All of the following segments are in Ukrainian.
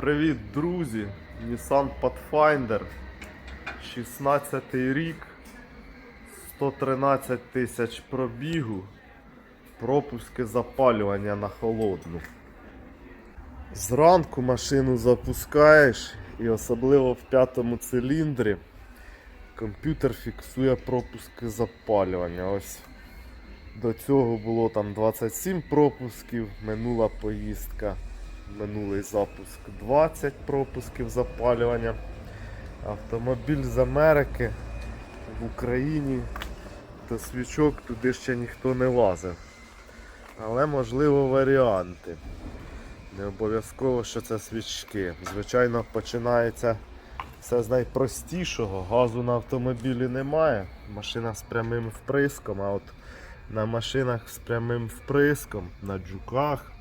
Привіт, друзі! Nissan Pathfinder 16 рік, 113 тисяч пробігу, пропуски запалювання на холодну. Зранку машину запускаєш і особливо в п'ятому циліндрі комп'ютер фіксує пропуски запалювання. Ось до цього було там 27 пропусків, минула поїздка, минулий запуск 20 пропусків запалювання. Автомобіль з Америки в Україні, то свічок туди ще ніхто не лазив. Але можливо варіанти. Не обов'язково, що це свічки. Звичайно, починається все з найпростішого. Газу на автомобілі немає. Машина з прямим вприском, а от на машинах з прямим вприском, на джуках,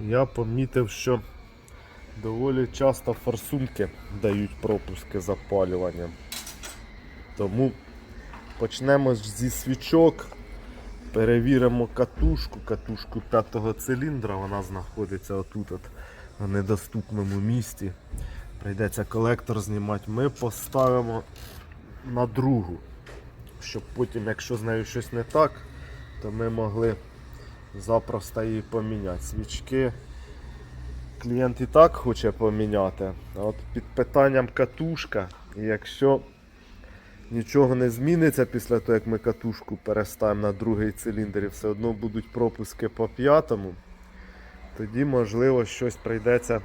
я помітив, що доволі часто форсунки дають пропуски запалювання. Тому почнемо зі свічок. Перевіримо катушку, катушку п'ятого циліндра, вона знаходиться отут от в недоступному місці. Прийдеться колектор знімати. Ми поставимо на другу, щоб потім, якщо з нею щось не так, то ми могли запросто її поміняти. Свічки клієнт і так хоче поміняти. А от під питанням катушка, і якщо нічого не зміниться після того, як ми катушку переставимо на другий циліндр і все одно будуть пропуски по п'ятому, тоді можливо щось прийдеться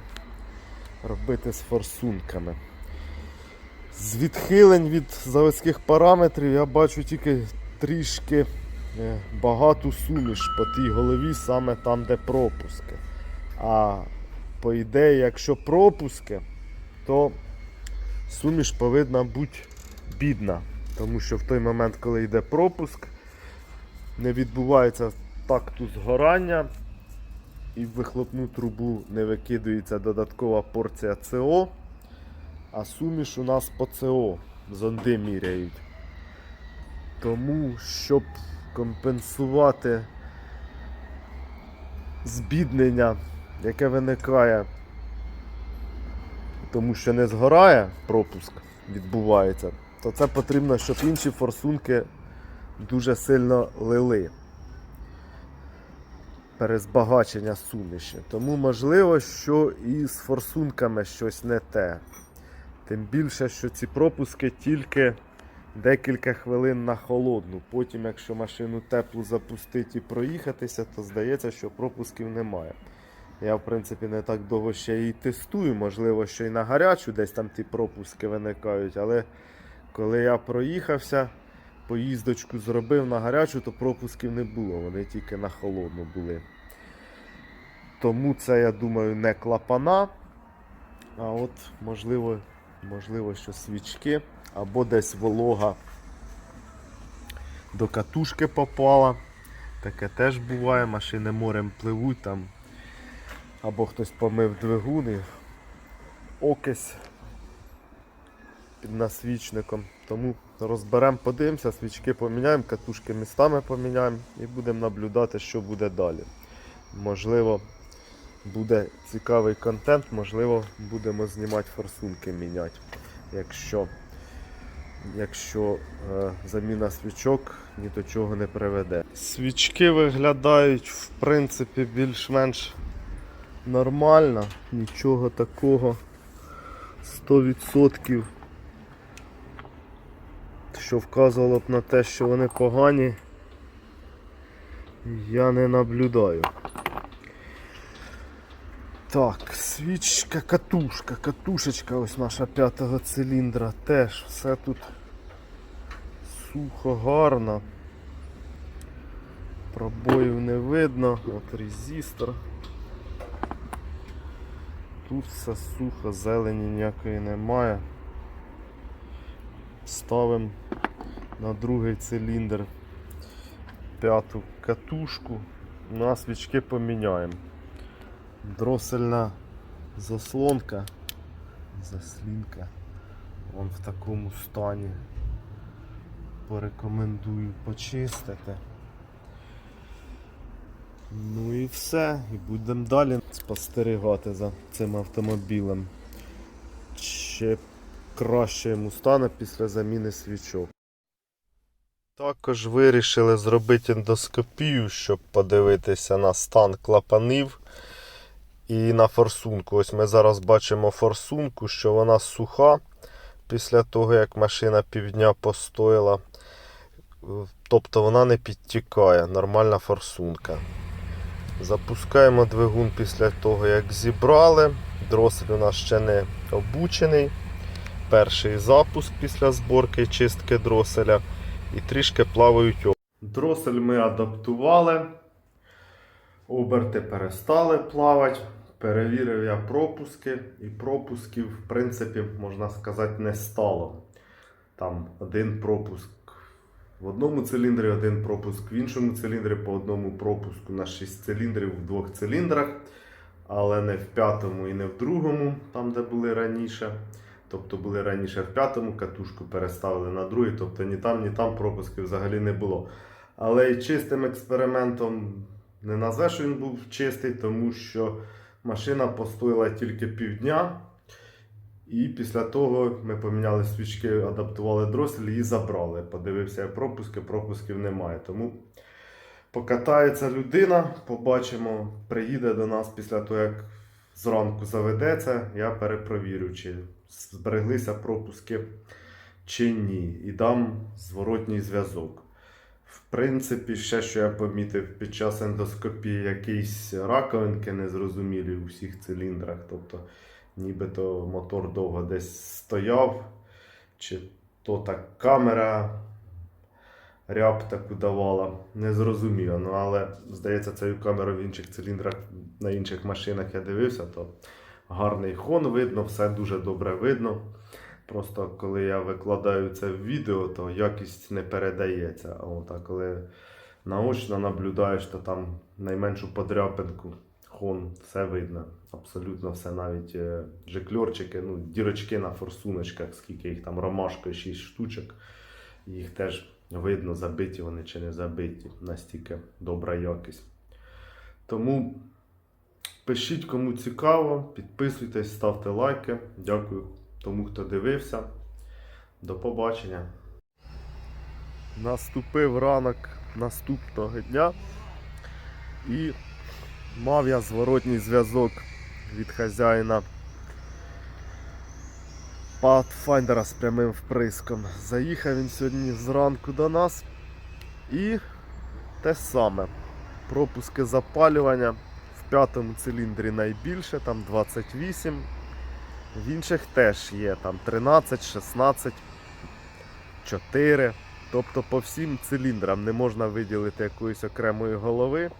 робити з форсунками. З відхилень від заводських параметрів я бачу тільки трішки багату суміш по тій голові, саме там, де пропуски. А по ідеї, якщо пропуски, то суміш повинна бути бідна. Тому що в той момент, коли йде пропуск, не відбувається такту згорання і в вихлопну трубу не викидується додаткова порція СО, а суміш у нас по СО зонди міряють. Тому, щоб компенсувати збіднення, яке виникає, тому що не згорає пропуск, відбувається, то це потрібно, щоб інші форсунки дуже сильно лили перезбагачення суміші. Тому можливо, що і з форсунками щось не те. Тим більше, що ці пропуски тільки декілька хвилин на холодну. Потім, якщо машину теплу запустити і проїхатися, то здається, що пропусків немає. Я, в принципі, не так довго ще її тестую. Можливо, що і на гарячу десь там ті пропуски виникають. Але коли я проїхався, поїздочку зробив на гарячу, то пропусків не було. Вони тільки на холодну були. Тому це, я думаю, не клапана. А от, можливо, можливо, що свічки або десь волога до катушки попала. Таке теж буває, машини морем пливуть там. Або хтось помив двигун і окись під насвічником. Тому розберемо, подивимося, свічки поміняємо, катушки містами поміняємо і будемо наблюдати, що буде далі. Можливо, буде цікавий контент, можливо, будемо знімати форсунки міняти. Якщо, якщо е, заміна свічок ні до чого не приведе. Свічки виглядають в принципі більш-менш нормально, нічого такого 100%, що вказувало б на те, що вони погані, я не наблюдаю. Так, свічка, катушка, катушечка ось наша п'ятого циліндра теж все тут сухо, гарно. Пробоїв не видно, от резистор. Тут все сухо, зелені ніякої немає. Ставимо на другий циліндр п'яту катушку, на свічки поміняємо. Дросельна заслонка, заслінка, вон в такому стані. Порекомендую почистити. Ну і все, і будемо далі. спостерігати за цим автомобілем. Ще краще йому стане після заміни свічок. Також вирішили зробити ендоскопію, щоб подивитися на стан клапанів і на форсунку. Ось ми зараз бачимо форсунку, що вона суха після того, як машина півдня постояла. Тобто вона не підтікає, нормальна форсунка. Запускаємо двигун після того, як зібрали. Дросель у нас ще не обучений. Перший запуск після зборки чистки дроселя. І трішки плавають. Дросель ми адаптували. Оберти перестали плавати. Перевірив я пропуски, і пропусків, в принципі, можна сказати, не стало. Там один пропуск в одному циліндрі, один пропуск в іншому циліндрі, по одному пропуску на 6 циліндрів в двох циліндрах, але не в п'ятому і не в другому, там де були раніше. Тобто були раніше в п'ятому, катушку переставили на другий, тобто ні там, ні там пропусків взагалі не було. Але і чистим експериментом не назвеш, що він був чистий, тому що машина постояла тільки півдня. І після того ми поміняли свічки, адаптували дросель і забрали. Подивився пропуски, пропусків немає. Тому покатається людина, побачимо, приїде до нас після того, як зранку заведеться, я перепровірю, чи збереглися пропуски чи ні. І дам зворотній зв'язок. В принципі, ще що я помітив під час ендоскопії, якісь раковинки незрозумілі у всіх циліндрах. Тобто, нібито мотор довго десь стояв, чи то так камера ряб таку давала. Незрозуміло. Ну, але здається, цю камеру в інших циліндрах на інших машинах я дивився, то гарний хон видно, все дуже добре видно. Просто коли я викладаю це в відео, то якість не передається. А от, а коли наочно наблюдаєш, то там найменшу подряпинку, хон, все видно. Абсолютно все, навіть е, жикльорчики, ну, дірочки на форсуночках, скільки їх там ромашкою, 6 штучок. Їх теж видно, забиті вони чи не забиті. Настільки добра якість. Тому пишіть, кому цікаво, підписуйтесь, ставте лайки. Дякую тому, хто дивився. До побачення. Наступив ранок наступного дня. І мав я зворотній зв'язок від хазяїна Pathfinder з прямим вприском. Заїхав він сьогодні зранку до нас. І те саме. Пропуски запалювання в п'ятому циліндрі найбільше, там 28. В інших теж є там 13, 16, 4. Тобто по всім циліндрам не можна виділити якоїсь окремої голови.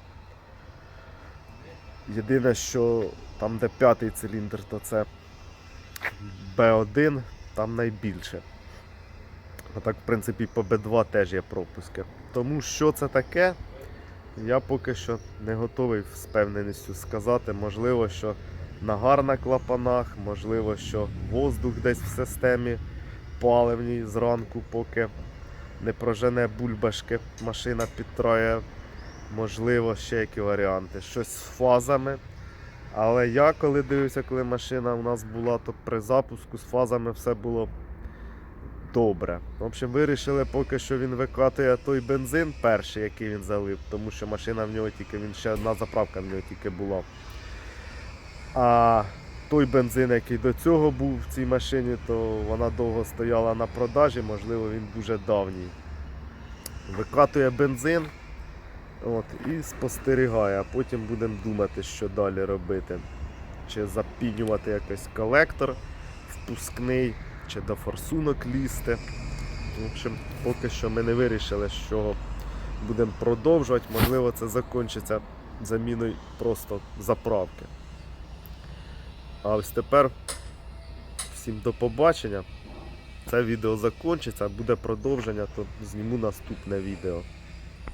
Єдине, що там, де п'ятий циліндр, то це B1, там найбільше. А так, в принципі, по B2 теж є пропуски. Тому що це таке, я поки що не готовий з певненістю сказати. Можливо, що нагар на клапанах, можливо, що воздух десь в системі паливній зранку, поки не прожене бульбашки, машина підтроє. Можливо, ще які варіанти. Щось з фазами. Але я коли дивився, коли машина у нас була, то при запуску з фазами все було добре. В общем, вирішили поки що він викатує той бензин перший, який він залив, тому що машина в нього тільки, він ще одна заправка в нього тільки була. А той бензин, який до цього був в цій машині, то вона довго стояла на продажі, можливо, він дуже давній. Викатує бензин от, і спостерігає, а потім будемо думати, що далі робити. Чи запінювати якось колектор впускний, чи до форсунок лізти. В общем, поки що ми не вирішили, що будемо продовжувати. Можливо, це закінчиться заміною просто заправки. А ось тепер всім до побачення. Це відео закінчиться, буде продовження, то зніму наступне відео.